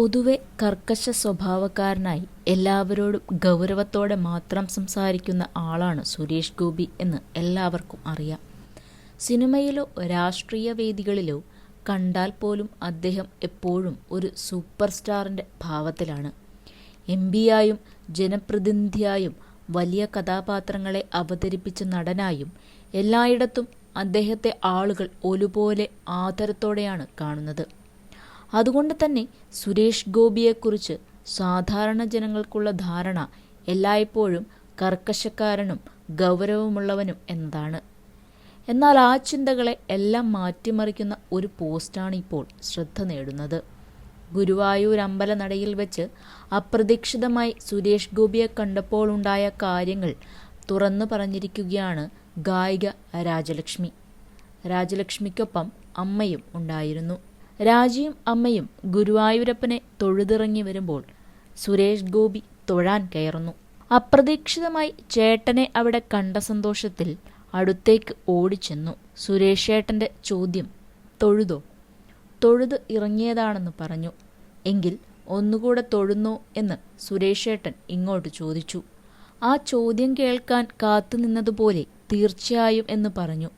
പൊതുവെ കർക്കശ സ്വഭാവക്കാരനായി എല്ലാവരോടും ഗൗരവത്തോടെ മാത്രം സംസാരിക്കുന്ന ആളാണ് സുരേഷ് ഗോപി എന്ന് എല്ലാവർക്കും അറിയാം. സിനിമയിലോ രാഷ്ട്രീയ വേദികളിലോ കണ്ടാൽ പോലും അദ്ദേഹം എപ്പോഴും ഒരു സൂപ്പർ സ്റ്റാറിന്റെ ഭാവത്തിലാണ്. എം പിയായും ജനപ്രതിനിധിയായും വലിയ കഥാപാത്രങ്ങളെ അവതരിപ്പിച്ച നടനായും എല്ലായിടത്തും അദ്ദേഹത്തെ ആളുകൾ ഒരുപോലെ ആദരത്തോടെയാണ് കാണുന്നത്. അതുകൊണ്ട് തന്നെ സുരേഷ് ഗോപിയെക്കുറിച്ച് സാധാരണ ജനങ്ങൾക്കുള്ള ധാരണ എല്ലായ്പ്പോഴും കർക്കശക്കാരനും ഗൗരവമുള്ളവനും എന്നതാണ്. എന്നാൽ ആ ചിന്തകളെ എല്ലാം മാറ്റിമറിക്കുന്ന ഒരു പോസ്റ്റാണ് ഇപ്പോൾ ശ്രദ്ധ നേടുന്നത്. ഗുരുവായൂർ അമ്പലനടയിൽ വെച്ച് അപ്രതീക്ഷിതമായി സുരേഷ് ഗോപിയെ കണ്ടപ്പോൾ ഉണ്ടായ കാര്യങ്ങൾ തുറന്നു പറഞ്ഞിരിക്കുകയാണ് ഗായിക രാജലക്ഷ്മി. രാജലക്ഷ്മിക്കൊപ്പം അമ്മയും ഉണ്ടായിരുന്നു. രാജിയും അമ്മയും ഗുരുവായൂരപ്പനെ തൊഴുതിറങ്ങി വരുമ്പോൾ സുരേഷ് ഗോപി തൊഴാൻ കയറുന്നു. അപ്രതീക്ഷിതമായി ചേട്ടനെ അവിടെ കണ്ട സന്തോഷത്തിൽ അടുത്തേക്ക് ഓടിച്ചെന്നു. സുരേഷ് ചേട്ടന്റെ ചോദ്യം തൊഴുതോ? തൊഴുത് ഇറങ്ങിയതാണെന്ന് പറഞ്ഞു. എങ്കിൽ ഒന്നുകൂടെ തൊഴുന്നോ? എന്ന് സുരേഷ് ചേട്ടൻ ഇങ്ങോട്ട് ചോദിച്ചു. ആ ചോദ്യം കേൾക്കാൻ കാത്തുനിന്നതുപോലെ തീർച്ചയായും എന്ന് പറഞ്ഞു.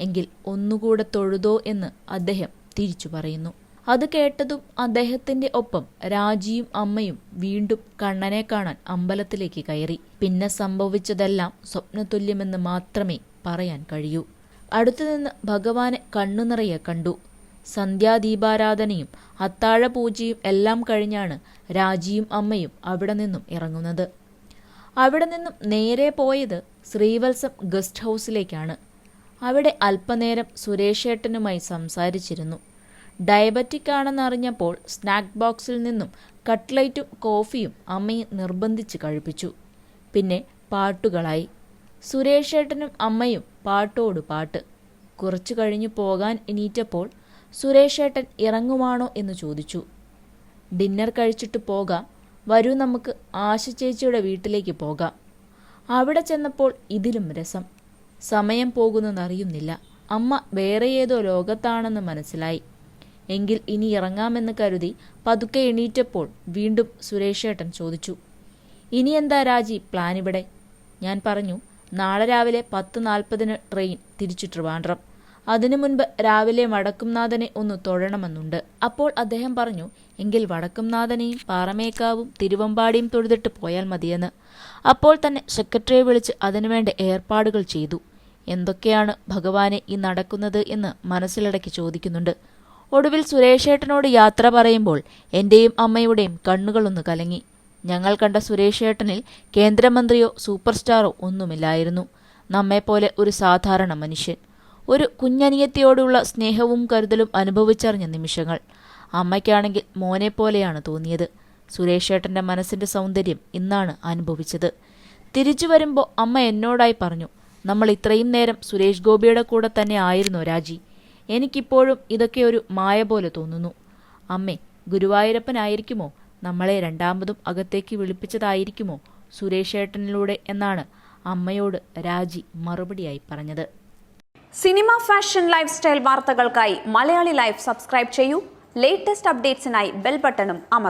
എങ്കിൽ ഒന്നുകൂടെ തൊഴുതോ എന്ന് അദ്ദേഹം തിരിച്ചു പറയുന്നു. അത് കേട്ടതും അദ്ദേഹത്തിന്റെ ഒപ്പം രാജിയും അമ്മയും വീണ്ടും കണ്ണനെ കാണാൻ അമ്പലത്തിലേക്ക് കയറി. പിന്നെ സംഭവിച്ചതെല്ലാം സ്വപ്നതുല്യമെന്ന് മാത്രമേ പറയാൻ കഴിയൂ. അടുത്തുനിന്ന് ഭഗവാനെ കണ്ണു നിറയെ കണ്ടു. സന്ധ്യാദീപാരാധനയും അത്താഴപൂജയും എല്ലാം കഴിഞ്ഞാണ് രാജിയും അമ്മയും അവിടെ നിന്നും ഇറങ്ങുന്നത്. അവിടെ നിന്നും നേരെ പോയത് ശ്രീവത്സം ഗസ്റ്റ് ഹൗസിലേക്കാണ്. അവിടെ അല്പനേരം സുരേഷേട്ടനുമായി സംസാരിച്ചിരുന്നു. ഡയബറ്റിക് ആണെന്നറിഞ്ഞപ്പോൾ സ്നാക്ക് ബോക്സിൽ നിന്നും കട്ട്ലൈറ്റും കോഫിയും അമ്മയെ നിർബന്ധിച്ച് കഴിപ്പിച്ചു. പിന്നെ പാട്ടുകളായി. സുരേഷേട്ടനും അമ്മയും പാട്ടോട് പാട്ട്. കുറച്ചു കഴിഞ്ഞു പോകാൻ എണീറ്റപ്പോൾ സുരേഷേട്ടൻ ഇറങ്ങുവാണോ എന്ന് ചോദിച്ചു. ഡിന്നർ കഴിച്ചിട്ട് പോകാം. വരൂ നമുക്ക് ആശ ചേച്ചിയുടെ വീട്ടിലേക്ക് പോകാം. അവിടെ ചെന്നപ്പോൾ ഇതിലും രസം. സമയം പോകുന്നതെന്നറിയുന്നില്ല അമ്മ വേറെ ഏതോ ലോകത്താണെന്ന് മനസ്സിലായി. എങ്കിൽ ഇനി ഇറങ്ങാമെന്ന് കരുതി പതുക്കെ എണീറ്റപ്പോൾ വീണ്ടും സുരേഷേട്ടൻ ചോദിച്ചു ഇനി എന്താ രാജി പ്ലാൻ ഇവിടെ? ഞാൻ പറഞ്ഞു നാളെ രാവിലെ പത്ത് നാൽപ്പതിന് ട്രെയിൻ തിരിച്ചു ട്രിവാൻഡ്രം. അതിനു മുൻപ് രാവിലെ വടക്കുംനാഥനെ ഒന്ന് തൊഴണമെന്നുണ്ട്. അപ്പോൾ അദ്ദേഹം പറഞ്ഞു എങ്കിൽ വടക്കുംനാഥനെയും പാറമേക്കാവും തിരുവമ്പാടിയും തൊഴുതിട്ട് പോയാൽ മതിയെന്ന്. അപ്പോൾ തന്നെ സെക്രട്ടറിയെ വിളിച്ച് അതിനുവേണ്ട ഏർപ്പാടുകൾ ചെയ്തു. എന്തൊക്കെയാണ് ഭഗവാനെ ഈ നടക്കുന്നത് എന്ന് മനസ്സിലടക്കി ചോദിക്കുന്നുണ്ട്. ഒടുവിൽ സുരേഷേട്ടനോട് യാത്ര പറയുമ്പോൾ എന്റെയും അമ്മയുടെയും കണ്ണുകളൊന്ന് കലങ്ങി. ഞങ്ങൾ കണ്ട സുരേഷേട്ടനിൽ കേന്ദ്രമന്ത്രിയോ സൂപ്പർ സ്റ്റാറോ ഒന്നുമില്ലായിരുന്നു. നമ്മെപ്പോലെ ഒരു സാധാരണ മനുഷ്യൻ. ഒരു കുഞ്ഞനിയത്തിയോടുള്ള സ്നേഹവും കരുതലും അനുഭവിച്ചറിഞ്ഞ നിമിഷങ്ങൾ. അമ്മയ്ക്കാണെങ്കിൽ മോനെപ്പോലെയാണ് തോന്നിയത്. സുരേഷേട്ടന്റെ മനസ്സിന്റെ സൗന്ദര്യം ഇന്നാണ് അനുഭവിച്ചത്. തിരിച്ചു വരുമ്പോൾ അമ്മ എന്നോടായി പറഞ്ഞു നമ്മൾ ഇത്രയും നേരം സുരേഷ് ഗോപിയുടെ കൂടെ തന്നെ ആയിരുന്നു രാജി. എനിക്കിപ്പോഴും ഇതൊക്കെ ഒരു മായ പോലെ തോന്നുന്നു. അമ്മേ ഗുരുവായൂരപ്പനായിരിക്കുമോ? നമ്മളെ രണ്ടാമതും അകത്തേക്ക് വിളിപ്പിച്ചതായിരിക്കുമോ? സുരേഷേട്ടനിലൂടെ എന്നാണ് അമ്മയോട് രാജി മറുപടിയായി പറഞ്ഞത്. സിനിമ ഫാഷൻ ലൈഫ് സ്റ്റൈൽ വാർത്തകൾക്കായി മലയാളി ലൈഫ് സബ്സ്ക്രൈബ് ചെയ്യൂ. ലേറ്റസ്റ്റ് അപ്ഡേറ്റ്സിനായി ബെൽ ബട്ടണും അമർ